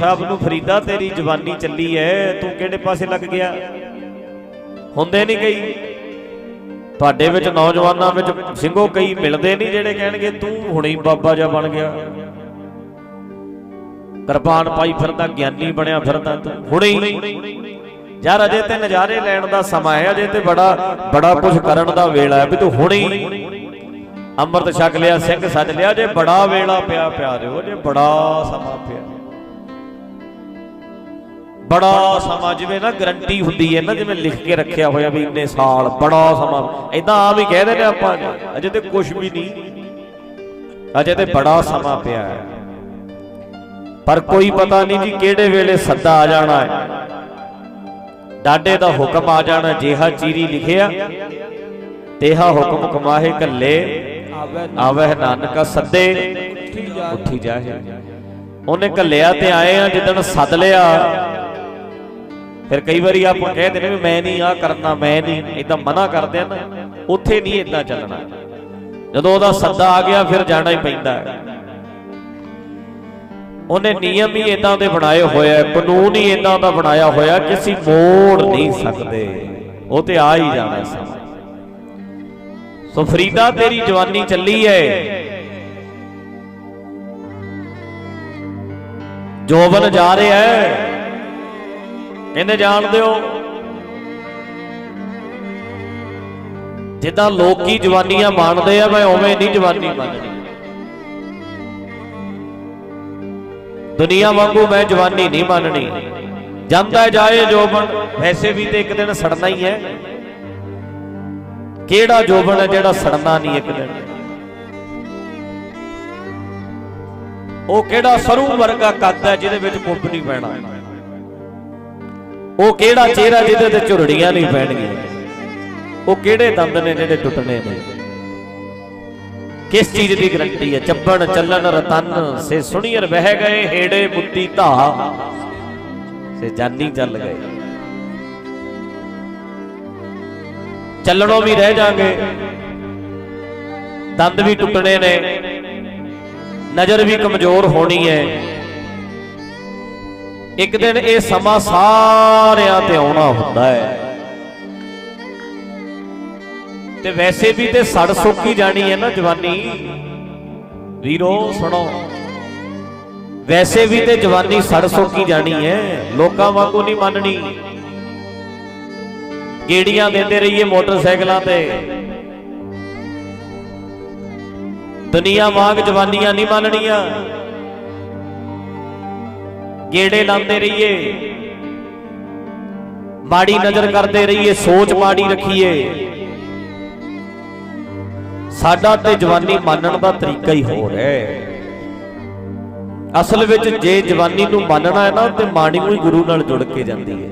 ਸਾਹਿਬ ਨੂੰ ਫਰੀਦਾ ਤੇਰੀ ਜਵਾਨੀ ਚੱਲੀ ਐ, ਤੂੰ ਕਿਹੜੇ ਪਾਸੇ ਲੱਗ ਗਿਆ? ਹੁੰਦੇ ਨਹੀਂ ਕਈ। ਤੁਹਾਡੇ ਵਿੱਚ ਨੌਜਵਾਨਾਂ ਵਿੱਚ ਸਿੰਘੋ ਕਈ ਮਿਲਦੇ ਨਹੀਂ ਜਿਹੜੇ ਕਹਿਣਗੇ, ਤੂੰ ਹੁਣੇ ਬਾਬਾ ਜਿਹਾ ਬਣ ਗਿਆ। ਕਿਰਪਾਨ ਪਾਈ ਫਿਰਦਾ, ਗਿਆਨੀ ਬਣਿਆ ਫਿਰਦਾ, ਤੂੰ ਹੁਣੇ ਯਾਰ, ਅਜੇ ਤੇ ਨਜ਼ਾਰੇ ਲੈਣ ਦਾ ਸਮਾਂ ਹੈ, ਅਜੇ ਤੇ ਬੜਾ ਬੜਾ ਕੁਝ ਕਰਨ ਦਾ ਵੇਲਾ ਹੈ, ਵੀ ਤੂੰ ਹੁਣੇ ਅੰਮ੍ਰਿਤ ਛਕ ਲਿਆ, ਸਿੰਘ ਸੱਜ ਲਿਆ, ਜੇ ਬੜਾ ਵੇਲਾ ਪਿਆ ਪਿਆਰਿਓ ਜੇ ਬੜਾ ਸਮਾਂ ਪਿਆ। ਬੜਾ ਸਮਾਂ ਜਿਵੇਂ ਨਾ ਗਰੰਟੀ ਹੁੰਦੀ ਹੈ ਨਾ, ਜਿਵੇਂ ਲਿਖ ਕੇ ਰੱਖਿਆ ਹੋਇਆ ਵੀ ਇੰਨੇ ਸਾਲ, ਬੜਾ ਸਮਾਂ। ਐਦਾਂ ਆਮ ਹੀ ਕਹਿ ਦਿੰਦੇ ਆਪਾਂ ਅਜੇ ਤੇ ਕੁਝ ਵੀ ਨਹੀਂ। ਅਜੇ ਤੇ ਬੜਾ ਸਮਾਂ ਪਿਆ ਹੈ। ਪਰ ਕੋਈ ਪਤਾ ਨਹੀਂ ਜੀ ਕਿਹੜੇ ਵੇਲੇ ਸੱਦਾ ਆ ਜਾਣਾ ਹੈ। ਡਾਡੇ ਦਾ ਹੁਕਮ ਆ ਜਾਣਾ, ਜਿਹਾ ਚੀਰੀ ਲਿਖਿਆ, ਤੇਹਾ ਹੁਕਮ ਕਮਾਹੇ ਕੱਲੇ ਆਵਹਿ ਨਾਨਕਾ ਸੱਦੇ, ਉੱਠੀ ਜਾਹੇ। ਉਹਨੇ ਕੱਲਿਆ ਤੇ ਆਏ ਆ, ਜਿੱਦਣ ਸੱਦ ਲਿਆ ਫਿਰ ਕਈ ਵਾਰੀ ਆਪਾਂ ਕਹਿ ਦਿੰਦੇ ਵੀ ਮੈਂ ਨਹੀਂ ਆ ਕਰਨਾ, ਮੈਂ ਨਹੀਂ ਇਦਾਂ ਮਨਾ ਕਰਦੇ ਆ ਨਾ, ਉੱਥੇ ਨਹੀਂ ਇਦਾਂ ਚੱਲਣਾ। ਜਦੋਂ ਉਹਦਾ ਸੱਦਾ ਆ ਗਿਆ, ਫਿਰ ਜਾਣਾ ਹੀ ਪੈਂਦਾ ਹੈ। ਉਹਨੇ ਨਿਯਮ ਹੀ ਇਦਾਂ ਦੇ ਬਣਾਏ ਹੋਏ ਆ, ਕਾਨੂੰਨ ਹੀ ਇਦਾਂ ਦਾ ਬਣਾਇਆ ਹੋਇਆ ਕਿ ਅਸੀਂ ਮੋੜ ਨਹੀਂ ਸਕਦੇ। ਉਹ ਤੇ ਆ ਹੀ ਜਾਣਾ ਸਮਾਂ ਸੋ ਫਰੀਦਾ, ਤੇਰੀ ਜਵਾਨੀ ਚੱਲੀ ਏ। ਜੋਬਨ ਜਾ ਰਿਹਾ ਹੈ। ਕਹਿੰਦੇ ਜਾਣਦੇ ਹੋ ਜਿੱਦਾਂ ਲੋਕੀ ਜਵਾਨੀਆਂ ਮੰਨਦੇ ਆ, ਮੈਂ ਉਵੇਂ ਨਹੀਂ ਜਵਾਨੀ ਮੰਨਦੀ। ਦੁਨੀਆ ਵਾਂਗੂ ਮੈਂ ਜਵਾਨੀ ਨਹੀਂ ਮੰਨਣੀ। ਜਾਂਦਾ ਜਾਏ ਜੋਬਨ, ਵੈਸੇ ਵੀ ਤੇ ਇੱਕ ਦਿਨ ਸੜਨਾ ਹੀ ਹੈ। ਕਿਹੜਾ ਜੋਬਨ ਹੈ ਜਿਹੜਾ ਸੜਨਾ ਨਹੀਂ ਇੱਕ ਦਿਨ? ਉਹ ਕਿਹੜਾ ਸਰੂ ਵਰਗਾ ਕੱਦ ਹੈ ਜਿਹਦੇ ਵਿੱਚ ਕੁੱਬ ਨਹੀਂ ਪੈਣਾ? ਉਹ ਕਿਹੜਾ ਚਿਹਰਾ ਜਿਹਦੇ ਤੇ ਝੁਰੜੀਆਂ ਨਹੀਂ ਪੈਣਗੀਆਂ? ਉਹ ਕਿਹੜੇ ਦੰਦ ਨੇ ਜਿਹੜੇ ਟੁੱਟਣੇ ਨੇ? ਕਿਸ ਚੀਜ਼ ਦੀ ਗਰੰਟੀ ਹੈ? ਚੱਬਣ, ਚੱਲਣ, ਰਤਨ, ਸੇ ਸੁਣੀਰ ਵਹਿ ਗਏ ਹੇੜੇ ਬੁੱਤੀ ਧਾ ਸੇ ਜਾਨੀ ਚੱਲ ਗਏ। ਚੱਲਣੋਂ ਵੀ ਰਹਿ ਜਾਾਂਗੇ। ਦੰਦ ਵੀ ਟੁੱਟਣੇ ਨੇ। ਨਜ਼ਰ ਵੀ ਕਮਜ਼ੋਰ ਹੋਣੀ ਹੈ। ਇੱਕ ਦਿਨ ਇਹ ਸਮਾਂ ਸਾਰਿਆਂ ਤੇ ਆਉਣਾ ਹੁੰਦਾ ਹੈ। ਤੇ ਵੈਸੇ ਵੀ ਤੇ ਸੜ ਸੁੱਕੀ ਜਾਣੀ ਹੈ ਨਾ ਜਵਾਨੀ। ਵੀਰੋ, ਸੁਣੋ। ਵੈਸੇ ਵੀ ਤੇ ਜਵਾਨੀ ਸੜ ਸੁੱਕੀ ਜਾਣੀ ਹੈ। ਲੋਕਾਂ ਵਾਂਗੂ ਨਹੀਂ ਮੰਨਣੀ। ਗੇੜੀਆਂ ਦਿੰਦੇ ਰਹੀਏ ਮੋਟਰਸਾਈਕਲਾਂ ਤੇ। ਦੁਨੀਆ ਵਾਂਗ ਜਵਾਨੀਆਂ ਨਹੀਂ ਮੰਨਣੀਆਂ। ਗੇੜੇ ਲਾਉਂਦੇ ਰਹੀਏ। ਮਾੜੀ ਨਜ਼ਰ ਕਰਦੇ ਰਹੀਏ, ਸੋਚ ਮਾੜੀ ਰੱਖੀਏ। ਸਾਡਾ ਤੇ ਜਵਾਨੀ ਮੰਨਣ ਦਾ ਤਰੀਕਾ ਹੀ ਹੋਰ ਹੈ। ਅਸਲ ਵਿੱਚ ਜੇ ਜਵਾਨੀ ਨੂੰ ਮੰਨਣਾ ਹੈ ਨਾ, ਤੇ ਮਾੜੀ ਨੂੰ ਹੀ ਗੁਰੂ ਨਾਲ ਜੁੜ ਕੇ ਜਾਂਦੀ ਹੈ।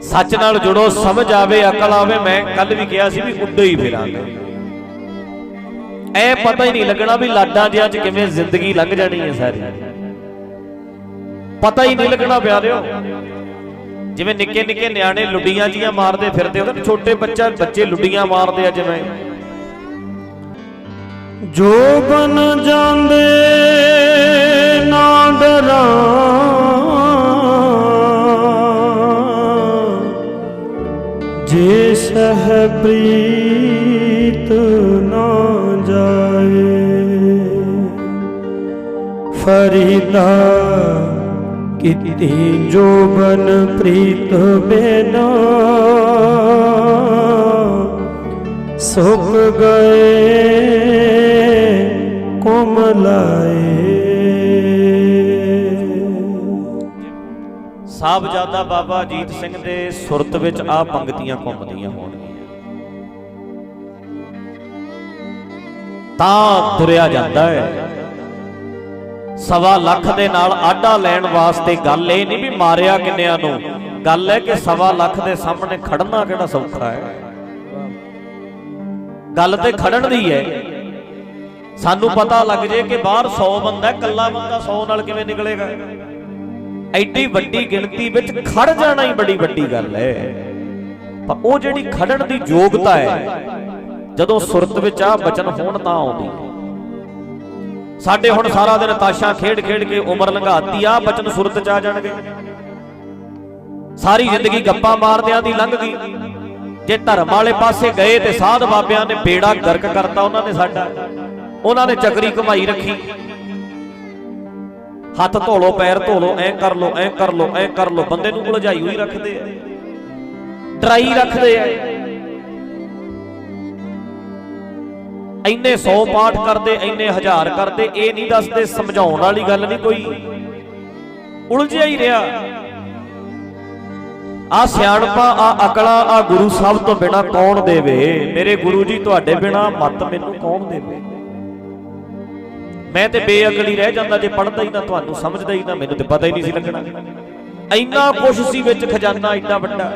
ਸੱਚ ਨਾਲ ਜੁੜੋ, ਸਮਝ ਆਵੇ, ਅਕਲ ਆਵੇ, ਮੈਂ ਕੱਲ ਵੀ ਕਿਹਾ ਸੀ ਵੀ ਉੱਡੋ ਹੀ ਫਿਰਾਂਗੇ। ਐ ਪਤਾ ਹੀ ਨਹੀਂ ਲੱਗਣਾ ਵੀ ਲਾਡਾਂ ਜਿਹਾਂ 'ਚ ਕਿਵੇਂ ਜ਼ਿੰਦਗੀ ਲੰਘ ਜਾਣੀ ਹੈ ਸਾਰੀ। ਪਤਾ ਹੀ ਨਹੀਂ ਲੱਗਣਾ ਪਿਆਰਿਓ ਜਿਵੇਂ ਨਿੱਕੇ ਨਿੱਕੇ ਨਿਆਣੇ ਲੁੱਡੀਆਂ ਜੀਆਂ ਮਾਰਦੇ ਫਿਰਦੇ ਉਹਦੇ ਛੋਟੇ ਬੱਚਾ ਬੱਚੇ ਲੁੱਡੀਆਂ ਮਾਰਦੇ ਆ ਜਿਵੇਂ। ਜੋ ਬਨ ਜਾਂਦੇ ਨਾ ਡਰਾਂ। ਜੇ ਸਹਿ ਪ੍ਰੀਤ ਫਰੀਦਾ ਕੀਤੀ ਜੋ ਬਨ ਪ੍ਰੀਤ ਬਿਨਾ। ਸੁਖ ਗਏ ਕੁਮਲਾਏ ਸਾਹਿਬਜ਼ਾਦਾ ਬਾਬਾ ਅਜੀਤ ਸਿੰਘ ਦੇ ਸੁਰਤ ਵਿੱਚ ਆ ਪੰਕਤੀਆਂ ਘੁੰਮਦੀਆਂ ਹੋਣਗੀਆਂ। ਤਾਂ ਤੁਰਿਆ ਜਾਂਦਾ ਹੈ। ਸਵਾ ਲੱਖ ਦੇ ਨਾਲ ਆਡਾ ਲੈਣ ਵਾਸਤੇ ਗੱਲ ਇਹ ਨਹੀਂ ਵੀ ਮਾਰਿਆ ਕਿੰਨਿਆਂ ਨੂੰ। ਗੱਲ ਹੈ ਕਿ ਸਵਾ ਲੱਖ ਦੇ ਸਾਹਮਣੇ ਖੜਨਾ ਕਿਹੜਾ ਸੌਖਾ ਹੈ? ਗੱਲ ਤੇ ਖੜਨ ਦੀ ਹੈ। ਸਾਨੂੰ ਪਤਾ ਲੱਗ ਜੇ ਕਿ ਬਾਹਰ 100 ਬੰਦਾ ਇਕੱਲਾ ਬੰਦਾ 100 ਨਾਲ ਕਿਵੇਂ ਨਿਕਲੇਗਾ? ਐਡੀ ਵੱਡੀ ਗਿਣਤੀ ਵਿੱਚ ਖੜ ਜਾਣਾ ਹੀ ਬੜੀ ਵੱਡੀ ਗੱਲ ਹੈ। ਪਰ ਉਹ ਜਿਹੜੀ ਖੜਨ ਦੀ ਯੋਗਤਾ ਹੈ, ਜਦੋਂ ਸੁਰਤ ਵਿੱਚ ਆ ਬਚਨ ਹੋਣ ਤਾਂ ਆਉਂਦੀ। ਸਾਡੇ ਹੁਣ ਸਾਰਾ ਦਿਨ ਤਾਸ਼ਾਂ ਖੇਡ ਖੇਡ ਕੇ ਉਮਰ ਲੰਘਾਤੀ ਆ ਬਚਨ ਸੁਰਤ ਚ ਆ ਜਾਣਗੇ। ਸਾਰੀ ਜ਼ਿੰਦਗੀ ਗੱਪਾਂ ਮਾਰਦਿਆਂ ਦੀ ਲੰਘ ਗਈ। ਜੇ ਧਰਮ ਵਾਲੇ ਪਾਸੇ ਗਏ ਤੇ ਸਾਧ ਬਾਬਿਆਂ ਨੇ ਬੇੜਾ ਗਰਕ ਕਰਤਾ ਉਹਨਾਂ ਨੇ ਸਾਡਾ। ਉਹਨਾਂ ਨੇ ਚੱਕਰੀ ਕਮਾਈ ਰੱਖੀ। ਹੱਥ ਧੋ ਲੋ ਪੈਰ ਧੋ ਲੋ ਐ ਕਰ ਲੋ ਐ ਕਰ ਲੋ ਐ ਕਰ ਲੋ ਬੰਦੇ ਨੂੰ ਉਲਝਾਈ ਹੋਈ ਰੱਖਦੇ ਆ। ਡਰਾਈ ਰੱਖਦੇ ਆ। ਇੰਨੇ 100 ਪਾਠ ਕਰਦੇ, ਇੰਨੇ ਹਜ਼ਾਰ ਕਰਦੇ, ਇਹ ਨਹੀਂ ਦੱਸਦੇ, ਸਮਝਾਉਣ ਵਾਲੀ ਗੱਲ ਨਹੀਂ ਕੋਈ। ਉਲਝਿਆ ਹੀ ਰਿਹਾ। ਆ ਸਿਆਣਪਾ, ਆ ਅਕਲਾ, ਆ ਗੁਰੂ ਸਾਹਿਬ ਤੋਂ ਬਿਨਾ ਕੌਣ ਦੇਵੇ? ਮੇਰੇ ਗੁਰੂ ਜੀ ਤੁਹਾਡੇ ਬਿਨਾ ਮਤ ਮੈਨੂੰ ਕੌਣ ਦੇਵੇ? ਮੈਂ ਤੇ ਬੇਅਕਲੀ ਰਹਿ ਜਾਂਦਾ, ਜੇ ਪੜਦਾ ਹੀ ਨਾ, ਤੁਹਾਨੂੰ ਸਮਝਦਾ ਹੀ ਨਾ, ਮੈਨੂੰ ਤੇ ਪਤਾ ਹੀ ਨਹੀਂ ਸੀ ਲੱਗਣਾ। ਇੰਨਾ ਕੁਛ ਸੀ ਵਿੱਚ ਖਜ਼ਾਨਾ ਇੰਨਾ ਵੱਡਾ।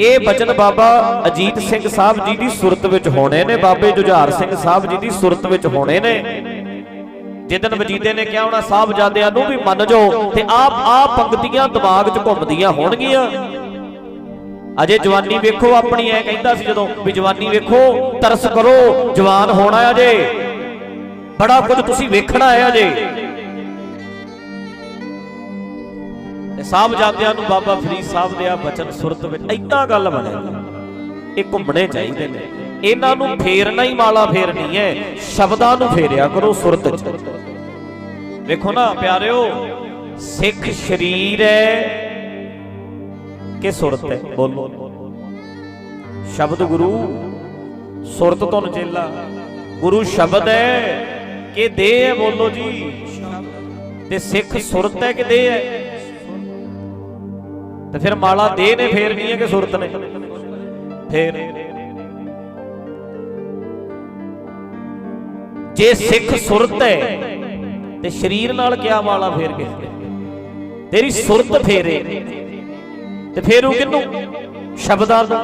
ਇਹ ਬਚਨ ਬਾਬਾ ਅਜੀਤ ਸਿੰਘ ਸਾਹਿਬ ਜੀ ਦੀ ਸੁਰਤ ਵਿੱਚ ਹੋਣੇ ਨੇ, ਬਾਬੇ ਜੁਝਾਰ ਸਿੰਘ ਸਾਹਿਬ ਜੀ ਦੀ ਸੁਰਤ ਵਿੱਚ ਹੋਣੇ ਨੇ। ਜਿੱਦਨ ਵਜੀਦੇ ਨੇ ਕਿਹਾ ਉਹਨਾਂ ਸਾਹਿਬਜ਼ਾਦਿਆਂ ਨੂੰ ਵੀ ਮੰਨ ਜਾਓ ਤੇ ਆਪ ਆ ਪੰਕਤੀਆਂ ਦਿਮਾਗ 'ਚ ਘੁੰਮਦੀਆਂ ਹੋਣਗੀਆਂ। ਅਜੇ ਜਵਾਨੀ ਵੇਖੋ ਆਪਣੀ, ਐ ਕਹਿੰਦਾ ਸੀ ਜਦੋਂ, ਵੀ ਜਵਾਨੀ ਵੇਖੋ, ਤਰਸ ਕਰੋ, ਜਵਾਨ ਹੋਣਾ ਅਜੇ। ਬੜਾ ਕੁਝ ਤੁਸੀਂ ਵੇਖਣਾ ਹੈ ਅਜੇ। ਤੇ ਸਾਹਿਬਜ਼ਾਦਿਆਂ ਨੂੰ ਬਾਬਾ ਫਰੀਦ ਸਾਹਿਬ ਦੇ ਆ ਬਚਨ ਸੁਰਤ ਵਿੱਚ ਐਦਾਂ ਗੱਲ ਬਣੇਗੀ ਇਹ ਘੁੰਮਣੇ ਚਾਹੀਦੇ ਨੇ। ਇਹਨਾਂ ਨੂੰ ਫੇਰਨਾ ਹੀ ਮਾਲਾ ਫੇਰਨੀ ਹੈ ਸ਼ਬਦਾਂ ਨੂੰ ਫੇਰਿਆ ਕਰੋ ਸੁਰਤ 'ਚ। ਵੇਖੋ ਨਾ ਪਿਆਰਿਓ, ਸਿੱਖ ਸ਼ਰੀਰ ਹੈ ਕਿ ਸੁਰਤ ਹੈ ਬੋਲੋ। ਸ਼ਬਦ ਗੁਰੂ, ਸੁਰਤ ਤੋਂ ਨਚੇਲਾ ਗੁਰੂ ਸ਼ਬਦ ਹੈ ਕਿ ਦੇਹ ਹੈ ਬੋਲੋ ਜੀ। ਤੇ ਸਿੱਖ ਸੁਰਤ ਹੈ ਕਿ ਦੇਹ ਹੈ ਤੇ ਫਿਰ ਮਾਲਾ ਦੇਹ ਨੇ ਫੇਰਨੀ ਹੈ ਕਿ ਸੁਰਤ ਨੇ? ਫੇਰ। ਜੇ ਸਿੱਖ ਸੁਰਤ ਹੈ, ਤੇ ਸਰੀਰ ਨਾਲ ਕਿਆ ਮਾਲਾ ਫੇਰ ਕੇ? ਤੇਰੀ ਸੁਰਤ ਫੇਰੇ। ਤੇ ਫੇਰੂ ਕਿਨੂੰ ਸ਼ਬਦਾਂ ਨੂੰ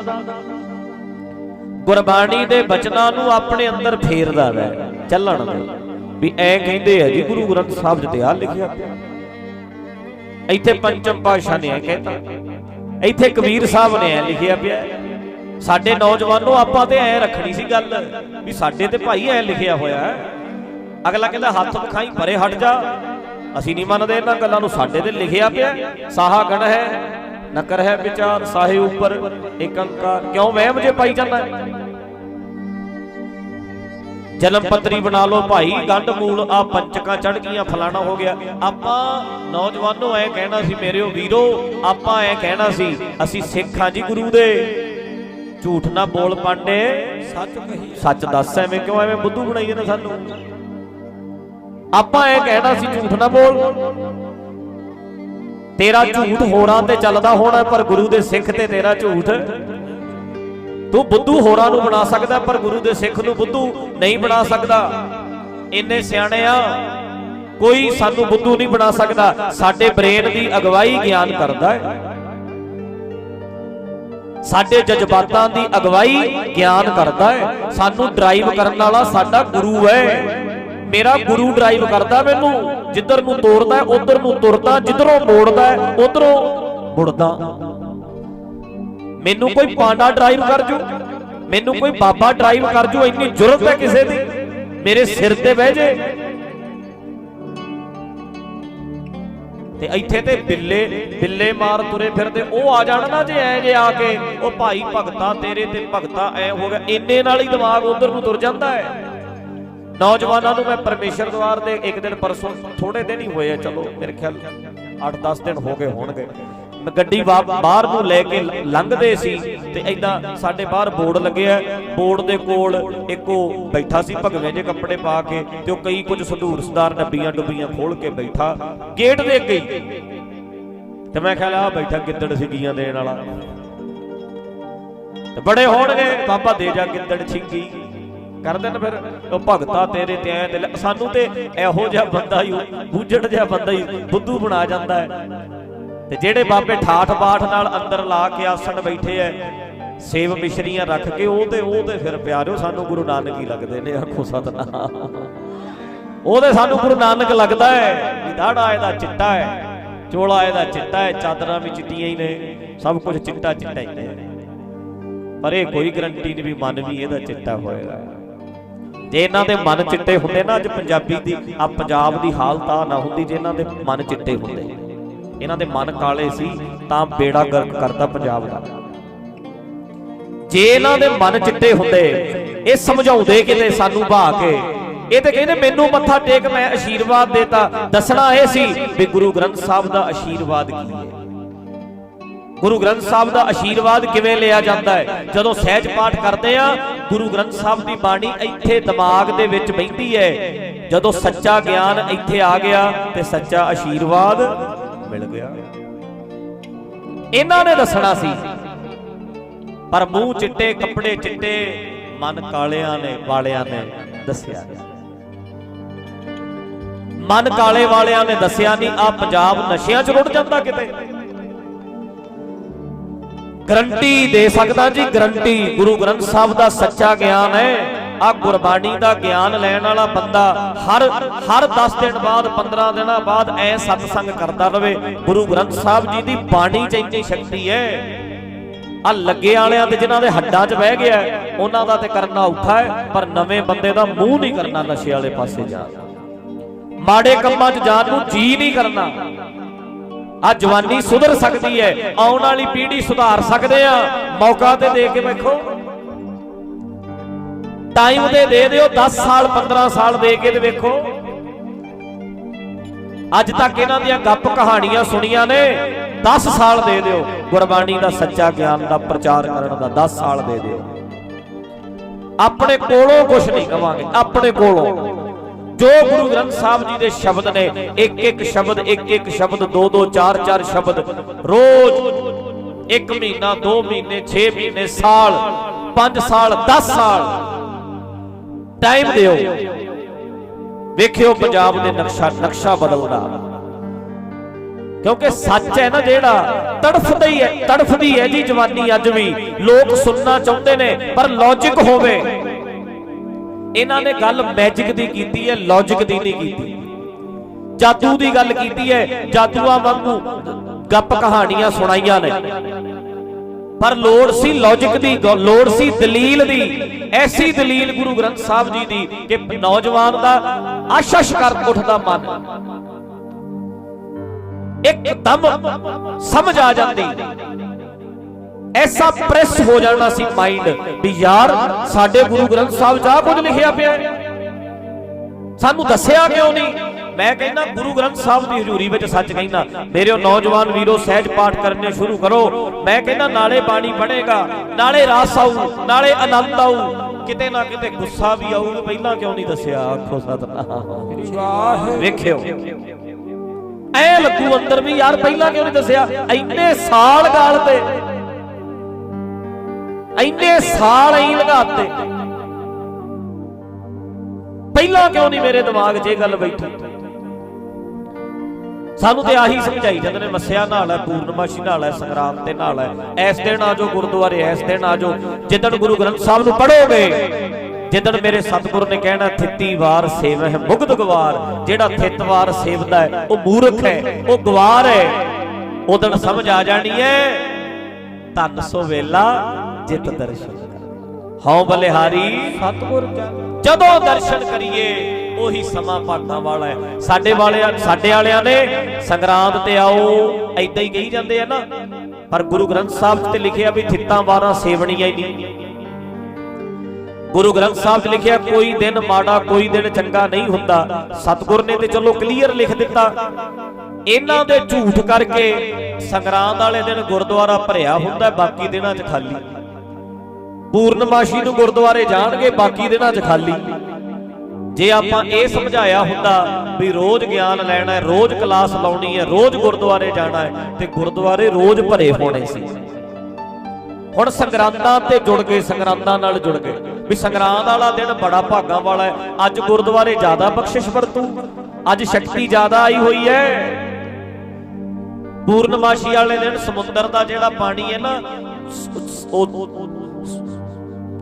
ਗੁਰਬਾਣੀ ਦੇ ਬਚਨਾਂ ਨੂੰ ਆਪਣੇ ਅੰਦਰ ਫੇਰਦਾ ਵੈ, ਚੱਲਣ ਦੇ। ਵੀ ਐ ਕਹਿੰਦੇ ਆ ਜੀ, ਗੁਰੂ ਗ੍ਰੰਥ ਸਾਹਿਬ ਜੀ ਤੇ ਆ ਲਿਖਿਆ। ਇੱਥੇ ਪੰਚਮ ਪਾਤਸ਼ਾਹ ਨੇ ਐ ਕਹਿਤਾ। ਇੱਥੇ ਕਬੀਰ ਸਾਹਿਬ ਨੇ ਐ ਲਿਖਿਆ ਪਿਆ। ਸਾਡੇ ਨੌਜਵਾਨੋ, ਆਪਾਂ ਤੇ ਐ ਰੱਖਣੀ ਸੀ ਗੱਲ ਵੀ ਸਾਡੇ ਤੇ ਭਾਈ ਐ ਲਿਖਿਆ ਹੋਇਆ ਹੈ। ਅਗਲਾ ਕਹਿੰਦਾ, ਹੱਥ ਵਿਖਾਈ, ਪਰੇ ਹਟ ਜਾ। ਅਸੀਂ ਨਹੀਂ ਮੰਨਦੇ ਇਹਨਾਂ ਗੱਲਾਂ ਨੂੰ, ਸਾਡੇ ਤੇ ਲਿਖਿਆ ਪਿਆ। ਸਾਹਾ ਗਣ ਹੈ, ਨਕਰ ਹੈ ਵਿਚਾਰ, ਸਾਹੇ ਉੱਪਰ ਇੱਕ ਕਿਉਂ ਵਹਿਮ ਜੇ ਪਾਈ ਜਾਂਦਾ? ਜਨਮ ਪੱਤਰੀ ਬਣਾ ਲਓ ਭਾਈ ਗੰਢ ਮੂਲ ਆ ਪੰਚਕਾਂ ਚੜ ਗਈਆਂ ਫਲਾਣਾ ਹੋ ਗਿਆ। ਆਪਾਂ ਨੌਜਵਾਨੋ ਐ ਕਹਿਣਾ ਸੀ ਮੇਰਿਓ ਵੀਰੋ ਆਪਾਂ ਐ ਕਹਿਣਾ ਸੀ ਅਸੀਂ ਸਿੱਖ ਹਾਂ ਜੀ ਗੁਰੂ ਦੇ। ਝੂਠ ਨਾ ਬੋਲ ਪਾਂਡੇ। ਸੱਚ ਕਹੀ। ਸੱਚ ਦੱਸ ਐਵੇਂ ਕਿਉਂ ਐਵੇਂ ਬੁੱਧੂ ਬਣਾਈ ਜਾਂਦਾ ਸਾਨੂੰ। ਆਪਾਂ ਐ ਕਹਿਣਾ ਸੀ ਝੂਠ ਨਾ ਬੋਲ। ਤੇਰਾ ਝੂਠ ਹੋਰਾਂ ਤੇ ਚੱਲਦਾ ਹੋਣਾ ਪਰ ਗੁਰੂ ਦੇ ਸਿੱਖ ਤੇ ਤੇਰਾ ਝੂਠ। ਤੂੰ ਬੁੱਧੂ ਹੋਰਾਂ ਨੂੰ ਬਣਾ ਸਕਦਾ, ਪਰ ਗੁਰੂ ਦੇ ਸਿੱਖ ਨੂੰ ਬੁੱਧੂ ਨਹੀਂ ਬਣਾ ਸਕਦਾ। ਇੰਨੇ ਸਿਆਣੇ ਆ, ਕੋਈ ਸਾਨੂੰ ਬੁੱਧੂ ਨਹੀਂ ਬਣਾ ਸਕਦਾ। ਸਾਡੇ ਬ੍ਰੇਨ ਦੀ ਅਗਵਾਈ ਗਿਆਨ ਕਰਦਾ ਹੈ। ਸਾਡੇ ਜਜ਼ਬਾਤਾਂ ਦੀ ਅਗਵਾਈ ਗਿਆਨ ਕਰਦਾ ਹੈ। ਸਾਨੂੰ ਡਰਾਈਵ ਕਰਨ ਵਾਲਾ ਸਾਡਾ ਗੁਰੂ ਹੈ। ਮੇਰਾ ਗੁਰੂ ਡਰਾਈਵ ਕਰਦਾ ਮੈਨੂੰ। ਜਿੱਧਰ ਨੂੰ ਤੋਰਦਾ, ਉਧਰ ਨੂੰ ਤੁਰਦਾ, ਜਿੱਧਰੋਂ ਮੋੜਦਾ, ਉਧਰੋਂ ਮੁੜਦਾ। ਮੈਨੂੰ ਕੋਈ ਪਾਂਡਾ ਡਰਾਈਵ ਕਰ ਜੂ। ਮੈਨੂੰ ਕੋਈ ਬਾਬਾ ਡਰਾਈਵ ਕਰ ਜੂ, ਇੰਨੀ ਜ਼ਰੂਰਤ ਹੈ ਕਿਸੇ ਦੀ। ਮੇਰੇ ਸਿਰ ਤੇ ਬਹਿ ਜੇ। ਤੇ ਇੱਥੇ ਤੇ ਬਿੱਲੇ ਬਿੱਲੇ ਮਾਰ ਤੁਰੇ ਫਿਰਦੇ। ਉਹ ਆ ਜਾਣ ਨਾ ਜੇ ਐ ਜੇ ਆ ਕੇ, ਉਹ ਭਾਈ ਭਗਤਾ ਤੇਰੇ ਤੇ ਭਗਤਾ ਐ ਹੋ ਗਿਆ। ਇੰਨੇ ਨਾਲ ਹੀ ਦਿਮਾਗ ਉਧਰ ਨੂੰ ਤੁਰ ਜਾਂਦਾ ਹੈ। ਨੌਜਵਾਨਾਂ ਨੂੰ ਮੈਂ ਪਰਮੇਸ਼ਰ ਦਵਾਰ ਦੇ ਇੱਕ ਦਿਨ ਪਰਸੋਂ ਥੋੜੇ ਦਿਨ ਹੀ ਹੋਏ ਆ, ਚਲੋ ਮੇਰੇ ਖਿਆਲ 8-10 ਦਿਨ ਹੋ ਗਏ ਹੋਣਗੇ। ਗੱਡੀ ਬਾ- ਬਾਹਰ ਨੂੰ ਲੈ ਕੇ ਲੰਘਦੇ ਸੀ ਤੇ ਐਦਾਂ ਸਾਡੇ ਬਾਹਰ ਬੋਰਡ ਲੱਗਿਆ ਬੋਰਡ ਦੇ ਕੋਲ ਇੱਕੋ ਬੈਠਾ ਸੀ ਭਗਵੇਂ ਜੇ ਕੱਪੜੇ ਪਾ ਕੇ ਤੇ ਉਹ ਕਈ ਕੁਝ ਸੰਧੂਰ ਡੱਬੀਆਂ ਡੁੱਬੀਆਂ ਖੋਲ ਕੇ ਬੈਠਾ। ਗੇਟ ਦੇ ਅੱਗੇ ਤੇ ਮੈਂ ਖਿਆਲ ਆ ਬੈਠਾ ਗਿੱਦੜ ਸਿੱਗੀਆਂ ਦੇਣ ਵਾਲਾ। ਤੇ ਬੜੇ ਹੋਣਗੇ, ਬਾਬਾ ਦੇ ਜਾ ਗਿੱਦੜ ਛਿੱਗੀ ਕਰਦੇ ਨੇ ਫਿਰ। ਉਹ ਭਗਤਾ ਤੇਰੇ ਤੇ ਐ ਤੇ ਸਾਨੂੰ ਤੇ ਇਹੋ ਜਿਹਾ ਬੰਦਾ ਹੀ ਬੂਝੜ ਜਿਹਾ ਬੰਦਾ ਹੀ ਬੁੱਧੂ ਬਣਾ ਜਾਂਦਾ ਹੈ। ਤੇ ਜਿਹੜੇ ਬਾਬੇ ਠਾਠ ਬਾਠ ਨਾਲ ਅੰਦਰ ਲਾ ਕੇ ਆਸਣ ਬੈਠੇ ਐ, ਸੇਵ ਮਿਸ਼ਰੀਆਂ ਰੱਖ ਕੇ ਉਹ ਤੇ ਉਹ ਤੇ ਫਿਰ ਪਿਆਰਿਓ, ਸਾਨੂੰ ਗੁਰੂ ਨਾਨਕ ਹੀ ਲੱਗਦੇ ਨੇ, ਆਖੋ ਸਤਨਾਮ। ਉਹਦੇ ਸਾਨੂੰ ਗੁਰੂ ਨਾਨਕ ਲੱਗਦਾ ਹੈ ਵੀ ਦਾੜਾ ਇਹਦਾ ਚਿੱਟਾ ਹੈ ਚੋਲਾ ਇਹਦਾ ਚਿੱਟਾ ਹੈ ਚਾਦਰਾਂ ਵੀ ਚਿੱਟੀਆਂ ਹੀ ਨੇ, ਸਭ ਕੁਝ ਚਿੱਟਾ ਚਿੱਟਾ ਹੀ ਨੇ। ਪਰ ਇਹ ਕੋਈ ਗਰੰਟੀ ਨਹੀਂ ਵੀ ਮਨ ਵੀ ਇਹਦਾ ਚਿੱਟਾ ਹੋਏਗਾ। ਜੇ ਇਹਨਾਂ ਦੇ ਮਨ ਚਿੱਟੇ ਹੁੰਦੇ ਨਾ, ਅੱਜ ਪੰਜਾਬੀ ਦੀ ਆ ਪੰਜਾਬ ਦੀ ਹਾਲਤ ਆ ਨਾ ਹੁੰਦੀ, ਜੇ ਇਹਨਾਂ ਦੇ ਮਨ ਚਿੱਟੇ ਹੁੰਦੇ। ਇਹਨਾਂ ਦੇ ਮਨ ਕਾਲੇ ਸੀ, ਤਾਂ ਬੇੜਾ ਗਰਕ ਕਰਦਾ ਪੰਜਾਬ ਦਾ। ਜੇ ਇਹਨਾਂ ਦੇ ਮਨ ਚਿੱਟੇ ਹੁੰਦੇ, ਇਹ ਸਮਝਾਉਂਦੇ ਕਿਤੇ ਸਾਨੂੰ ਭਾ ਕੇ, ਇਹ ਤੇ ਕਹਿੰਦੇ ਮੈਨੂੰ ਮੱਥਾ ਟੇਕ, ਮੈਂ ਆਸ਼ੀਰਵਾਦ ਦੇਤਾ। ਦੱਸਣਾ ਇਹ ਸੀ ਵੀ ਗੁਰੂ ਗ੍ਰੰਥ ਸਾਹਿਬ ਦਾ ਆਸ਼ੀਰਵਾਦ ਕੀ ਹੈ। ਗੁਰੂ ਗ੍ਰੰਥ ਸਾਹਿਬ ਦਾ ਆਸ਼ੀਰਵਾਦ ਕਿਵੇਂ ਲਿਆ ਜਾਂਦਾ ਹੈ? ਜਦੋਂ ਸਹਿਜ ਪਾਠ ਕਰਦੇ ਆ, ਗੁਰੂ ਗ੍ਰੰਥ ਸਾਹਿਬ ਦੀ ਬਾਣੀ ਇੱਥੇ ਦਿਮਾਗ ਦੇ ਵਿੱਚ ਬੈਠੀ ਹੈ। ਜਦੋਂ ਸੱਚਾ ਗਿਆਨ ਇੱਥੇ ਆ ਗਿਆ, ਤੇ ਸੱਚਾ ਆਸ਼ੀਰਵਾਦ ਮਿਲ ਗਿਆ। ਇਹਨਾਂ ਨੇ ਦੱਸਣਾ ਸੀ, ਪਰ ਮੂੰਹ ਚਿੱਟੇ, ਕੱਪੜੇ ਚਿੱਟੇ, ਮਨ ਕਾਲਿਆਂ ਨੇ, ਵਾਲਿਆਂ ਨੇ ਦੱਸਿਆ। ਮਨ ਕਾਲੇ ਵਾਲਿਆਂ ਨੇ ਦੱਸਿਆ ਨਹੀਂ ਆ ਪੰਜਾਬ ਨਸ਼ਿਆਂ 'ਚ ਰੁੜ ਜਾਂਦਾ ਕਿਤੇ। ਗਰੰਟੀ ਦੇ ਸਕਦਾ ਜੀ, ਗਰੰਟੀ। ਗੁਰੂ ਗ੍ਰੰਥ ਸਾਹਿਬ ਦਾ ਸੱਚਾ ਗਿਆਨ ਹੈ। ਆ ਗੁਰਬਾਣੀ ਦਾ ਗਿਆਨ ਲੈਣ ਵਾਲਾ ਬੰਦਾ ਹਰ ਹਰ 10 ਦਿਨ ਬਾਅਦ 15 ਦਿਨਾਂ ਬਾਅਦ ਐ ਸਤਸੰਗ ਕਰਦਾ ਰਵੇ। ਗੁਰੂ ਗ੍ਰੰਥ ਸਾਹਿਬ ਜੀ ਦੀ ਬਾਣੀ ਚ ਇੰਨੀ ਸ਼ਕਤੀ ਹੈ। ਆ ਲੱਗੇ ਵਾਲਿਆਂ ਤੇ ਜਿਨ੍ਹਾਂ ਦੇ ਹੱਡਾਂ 'ਚ ਬਹਿ ਗਿਆ, ਉਹਨਾਂ ਦਾ ਤੇ ਕਰਨਾ ਔਖਾ ਹੈ, ਪਰ ਨਵੇਂ ਬੰਦੇ ਦਾ ਮੂੰਹ ਨਹੀਂ ਕਰਨਾ ਨਸ਼ੇ ਵਾਲੇ ਪਾਸੇ ਜਾਣ ਮਾੜੇ ਕੰਮਾਂ 'ਚ ਜਾਣ ਨੂੰ ਜੀ ਨਹੀਂ ਕਰਨਾ। ਆ ਜਵਾਨੀ ਸੁਧਰ ਸਕਦੀ ਹੈ, ਆਉਣ ਵਾਲੀ ਪੀੜ੍ਹੀ ਸੁਧਾਰ ਸਕਦੇ ਆ। ਮੌਕਾ ਤੇ ਦੇ ਕੇ ਵੇਖੋ ਟਾਈਮ ਦੇ ਦੇ ਦਿਓ 10 ਸਾਲ 15 ਸਾਲ ਦੇ ਕੇ ਤੇ ਵੇਖੋ। ਅੱਜ ਤੱਕ ਇਹਨਾਂ ਦੀਆਂ ਗੱਪ ਕਹਾਣੀਆਂ ਸੁਣੀਆਂ ਨੇ 10 ਸਾਲ ਦੇ ਦਿਓ। ਗੁਰਬਾਣੀ ਦਾ ਸੱਚਾ ਗਿਆਨ ਦਾ ਪ੍ਰਚਾਰ ਕਰਨ ਦਾ 10 ਸਾਲ ਦੇ ਦਿਓ। ਆਪਣੇ ਕੋਲੋਂ ਕੁਝ ਨਹੀਂ ਕਵਾਂਗੇ, ਆਪਣੇ ਕੋਲੋਂ। ਜੋ ਗੁਰੂ ਗ੍ਰੰਥ ਸਾਹਿਬ ਜੀ ਦੇ ਸ਼ਬਦ ਨੇ, ਇੱਕ ਇੱਕ ਸ਼ਬਦ, ਇੱਕ ਇੱਕ ਸ਼ਬਦ, ਦੋ ਦੋ, ਚਾਰ ਚਾਰ ਸ਼ਬਦ, ਰੋਜ਼ ਇੱਕ ਮਹੀਨਾ, ਦੋ ਮਹੀਨੇ 6 ਮਹੀਨੇ, ਸਾਲ 5 ਸਾਲ 10 ਸਾਲ ਟਾਈਮ ਦਿਓ। ਵੇਖਿਓ ਪੰਜਾਬ ਦੇ ਨਕਸ਼ਾ ਨਕਸ਼ਾ ਬਦਲਦਾ। ਕਿਉਂਕਿ ਸੱਚ ਹੈ ਨਾ ਜਿਹੜਾ, ਤੜਫਦਾ ਹੀ ਹੈ, ਤੜਫਦੀ ਹੈ ਜੀ ਜਵਾਨੀ ਅੱਜ ਵੀ। ਲੋਕ ਸੁਣਨਾ ਚਾਹੁੰਦੇ ਨੇ, ਪਰ ਲੌਜੀਕ ਹੋਵੇ। ਇਹਨਾਂ ਨੇ ਗੱਲ ਮੈਜਿਕ ਦੀ ਕੀਤੀ ਹੈ ਲੌਜੀਕ ਦੀ ਨਹੀਂ ਕੀਤੀ। ਜਾਦੂ ਦੀ ਗੱਲ ਕੀਤੀ ਹੈ, ਜਾਦੂਆਂ ਵਾਂਗੂ ਗੱਪ ਕਹਾਣੀਆਂ ਸੁਣਾਈਆਂ ਨੇ। ਪਰ ਲੋੜ ਸੀ ਲੌਜੀਕ ਦੀ, ਲੋੜ ਸੀ ਦਲੀਲ ਦੀ। ਐਸੀ ਦਲੀਲ ਗੁਰੂ ਗ੍ਰੰਥ ਸਾਹਿਬ ਜੀ ਦੀ ਕਿ ਨੌਜਵਾਨ ਦਾ ਆਸ਼ਸ਼ ਕਰ ਉੱਠਦਾ ਮਨ। ਇੱਕਦਮ ਸਮਝ ਆ ਜਾਂਦੀ। ਐਸਾ ਪ੍ਰੈਸ ਹੋ ਜਾਣਾ ਸੀ ਮਾਈਂਡ ਵੀ ਯਾਰ ਸਾਡੇ ਗੁਰੂ ਗ੍ਰੰਥ ਸਾਹਿਬ ਜਾ ਆਹ ਕੁਝ ਲਿਖਿਆ ਪਿਆ। ਸਾਨੂੰ ਦੱਸਿਆ ਕਿਉਂ ਨਹੀਂ? ਮੈਂ ਕਹਿੰਦਾ ਗੁਰੂ ਗ੍ਰੰਥ ਸਾਹਿਬ ਦੀ ਹਜ਼ੂਰੀ ਵਿੱਚ ਸੱਚ ਕਹਿੰਦਾ, ਮੇਰੇ ਨੌਜਵਾਨ ਵੀਰੋ ਸਹਿਜ ਪਾਠ ਕਰਨੇ ਸ਼ੁਰੂ ਕਰੋ। ਮੈਂ ਕਹਿੰਦਾ ਨਾਲੇ ਬਾਣੀ ਪੜ੍ਹੇਗਾ ਨਾਲੇ ਰਸ ਆਊ, ਨਾਲੇ ਆਨੰਦ ਆਊ। ਕਿਤੇ ਨਾ ਕਿਤੇ ਗੁੱਸਾ ਵੀ ਆਊ ਪਹਿਲਾਂ ਕਿਉਂ ਨਹੀਂ ਦੱਸਿਆ? ਆਖੋ ਸਤਨਾਮ। ਵੇਖਿਓ। ਐ ਲੱਗੂ ਅੰਦਰ ਵੀ, ਯਾਰ ਪਹਿਲਾਂ ਕਿਉਂ ਨਹੀਂ ਦੱਸਿਆ? ਇੰਨੇ ਸਾਲ ਗਾਲ ਤੇ। ਇੰਨੇ ਸਾਲ ਐਂ ਲਗਾਤੇ। ਪਹਿਲਾਂ ਕਿਉਂ ਨਹੀਂ ਮੇਰੇ ਦਿਮਾਗ 'ਚ ਇਹ ਗੱਲ ਬੈਠੀ? ਸਾਨੂੰ ਤੇ ਆਹੀ ਸਮਝਾਈ ਜਾਂਦੇ ਨੇ ਮੱਸਿਆ ਨਾਲ ਹੈ ਪੂਰਨਮਾਸ਼ੀ ਨਾਲ ਹੈ ਸੰਗਰਾਮ ਤੇ ਨਾਲ ਹੈ। ਐਸ ਦਿਨ ਆਜੋ ਗੁਰਦੁਆਰੇ ਐਸ ਦਿਨ ਆਜੋ ਜਿੱਦਣ ਗੁਰੂ ਗ੍ਰੰਥ ਸਾਹਿਬ ਨੂੰ ਪੜੋਗੇ ਜਿੱਦਣ ਮੇਰੇ ਸਤਿਗੁਰ ਨੇ ਕਹਿਣਾ ਥਿੱਤੀ ਵਾਰ ਸੇਵਹਿ ਮੁਗਧ ਗਵਾਰ। ਜਿਹੜਾ ਥਿੱਤ ਵਾਰ ਸੇਵਦਾ ਹੈ ਉਹ ਮੂਰਖ ਹੈ ਉਹ ਗਵਾਰ ਹੈ। ਉਦੋਂ ਸਮਝ ਆ ਜਾਣੀ ਹੈ ਧੰਨ ਸੋ ਵੇਲਾ ਜਿਤ ਦਰਸ਼ਨ। ਹਉ ਬਲਿਹਾਰੀ ਸਤਿਗੁਰ ਜਦੋਂ ਦਰਸ਼ਨ ਕਰੀਏ ਉਹੀ ਸਮਾਂ ਭਾਗਾਂ ਵਾਲਾ ਹੈ। ਸਾਡੇ ਵਾਲਿਆਂ ਸਾਡੇ ਵਾਲਿਆਂ ਨੇ ਸੰਗਰਾਂਦ ਤੇ ਆਓ ਐਦਾਂ ਹੀ ਕਹੀ ਜਾਂਦੇ ਆ ਨਾ। ਪਰ ਗੁਰੂ ਗ੍ਰੰਥ ਸਾਹਿਬ ਤੇ ਲਿਖਿਆ ਵੀ ਥਿੱਤਾਂ ਵਾਰਾਂ ਸੇਵਣੀਆਂ ਹੀ ਨਹੀਂ। ਗੁਰੂ ਗ੍ਰੰਥ ਸਾਹਿਬ 'ਚ ਲਿਖਿਆ ਕੋਈ ਦਿਨ ਮਾੜਾ, ਕੋਈ ਦਿਨ ਚੰਗਾ ਨਹੀਂ ਹੁੰਦਾ। ਸਤਿਗੁਰ ਨੇ ਤੇ ਚਲੋ ਕਲੀਅਰ ਲਿਖ ਦਿੱਤਾ। ਇਹਨਾਂ ਦੇ ਝੂਠ ਕਰਕੇ ਸੰਗਰਾਂਦ ਵਾਲੇ ਦਿਨ ਗੁਰਦੁਆਰਾ ਭਰਿਆ ਹੁੰਦਾ ਬਾਕੀ ਦਿਨਾਂ 'ਚ ਖਾਲੀ। ਪੂਰਨਮਾਸ਼ੀ ਨੂੰ ਗੁਰਦੁਆਰੇ ਜਾਣਗੇ, ਬਾਕੀ ਦਿਨਾਂ 'ਚ ਖਾਲੀ। ਜੇ ਆਪਾਂ ਇਹ ਸਮਝਾਇਆ ਹੁੰਦਾ ਵੀ ਰੋਜ਼ ਗਿਆਨ ਲੈਣਾ ਹੈ, ਰੋਜ਼ ਕਲਾਸ ਲਾਉਣੀ ਹੈ, ਰੋਜ਼ ਗੁਰਦੁਆਰੇ ਜਾਣਾ ਹੈ, ਤੇ ਗੁਰਦੁਆਰੇ ਰੋਜ਼ ਭਰੇ ਹੋਣੇ ਸੀ। ਹੁਣ ਸੰਗਰਾਂਦਾਂ ਤੇ ਜੁੜ ਗਏ, ਸੰਗਰਾਂਦਾਂ ਨਾਲ ਜੁੜ ਗਏ। ਵੀ ਸੰਗਰਾਂਦ ਵਾਲਾ ਦਿਨ ਬੜਾ ਭਾਗਾਂ ਵਾਲਾ ਹੈ। ਅੱਜ ਗੁਰਦੁਆਰੇ ਜ਼ਿਆਦਾ ਬਖਸ਼ਿਸ਼ ਵਰਤੂ। ਅੱਜ ਸ਼ਕਤੀ ਜ਼ਿਆਦਾ ਆਈ ਹੋਈ ਹੈ। ਪੂਰਨਮਾਸ਼ੀ ਵਾਲੇ ਦਿਨ ਸਮੁੰਦਰ ਦਾ ਜਿਹੜਾ ਪਾਣੀ ਹੈ ਨਾ, ਉਹ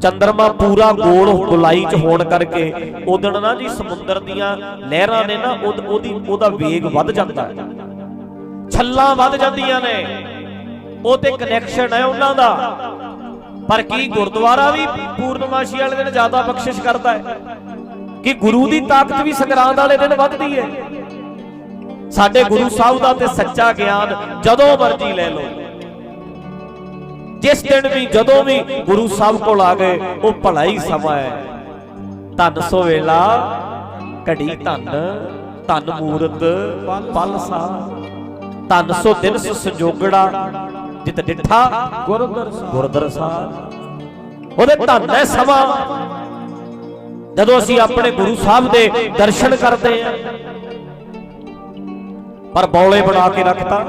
ਚੰਦਰਮਾ ਪੂਰਾ ਗੋਲ ਗੁਲਾਈ ਚ ਹੋਣ ਕਰਕੇ ਉਦਣ ਨਾ ਜੀ ਸਮੁੰਦਰ ਦੀਆਂ ਲਹਿਰਾਂ ਨੇ ਨਾ ਉਹਦੀ ਉਹਦਾ ਵੇਗ ਵੱਧ ਜਾਂਦਾ। ਹੈ ਛੱਲਾਂ ਵੱਧ ਜਾਂਦੀਆਂ ਨੇ। ਉਹ ਤੇ ਕਨੈਕਸ਼ਨ ਹੈ ਉਹਨਾਂ ਦਾ। ਪਰ ਕੀ ਗੁਰਦੁਆਰਾ ਵੀ ਪੂਰਨਮਾਸ਼ੀ ਵਾਲੇ ਦਿਨ ਜ਼ਿਆਦਾ ਬਖਸ਼ਿਸ਼ ਕਰਦਾ ਹੈ? ਕਿ ਗੁਰੂ ਦੀ ਤਾਕਤ ਵੀ ਸੰਗਰਾਂਦ ਵਾਲੇ ਦਿਨ ਵੱਧਦੀ ਹੈ? ਸਾਡੇ ਗੁਰੂ ਸਾਹਿਬ ਦਾ ਤੇ ਸੱਚਾ ਗਿਆਨ ਜਦੋਂ ਮਰਜ਼ੀ ਲੈ ਲਓ। ਜਿਸ ਦਿਨ ਵੀ, ਜਦੋਂ ਵੀ ਗੁਰੂ ਸਾਹਿਬ ਕੋਲ ਆ ਗਏ, ਉਹ ਭਲਾ ਹੀ ਸਮਾਂ ਹੈ। ਧੰਨ ਸੋ ਵੇਲਾ, ਘੜੀ ਧੰਨ ਧੰਨ ਮੂਰਤ ਪਲ ਸਾ ਧੰਨ ਸੋ ਦਿਨ ਸੋ ਸੰਜੋਗੜਾ, ਜਿਤ ਡਿਠਾ ਗੁਰਦਰ ਸਾਹਿਬ। ਉਹਦੇ ਧੰਨ ਹੈ ਸਮਾਂ। ਜਦੋਂ ਅਸੀਂ ਆਪਣੇ ਗੁਰੂ ਸਾਹਿਬ ਦੇ ਦਰਸ਼ਨ ਕਰਦੇ ਹਾਂ, ਪਰ ਬੌਲੇ ਬਣਾ ਕੇ ਰੱਖਤਾ,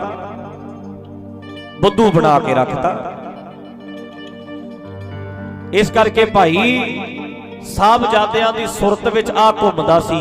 ਬੁੱਧੂ ਬਣਾ ਕੇ ਰੱਖਤਾ। ਇਸ ਕਰਕੇ ਭਾਈ ਸਾਹਿਬਜ਼ਾਦਿਆਂ ਦੀ ਸੁਰਤ ਵਿੱਚ ਆ ਘੁੰਮਦਾ ਸੀ।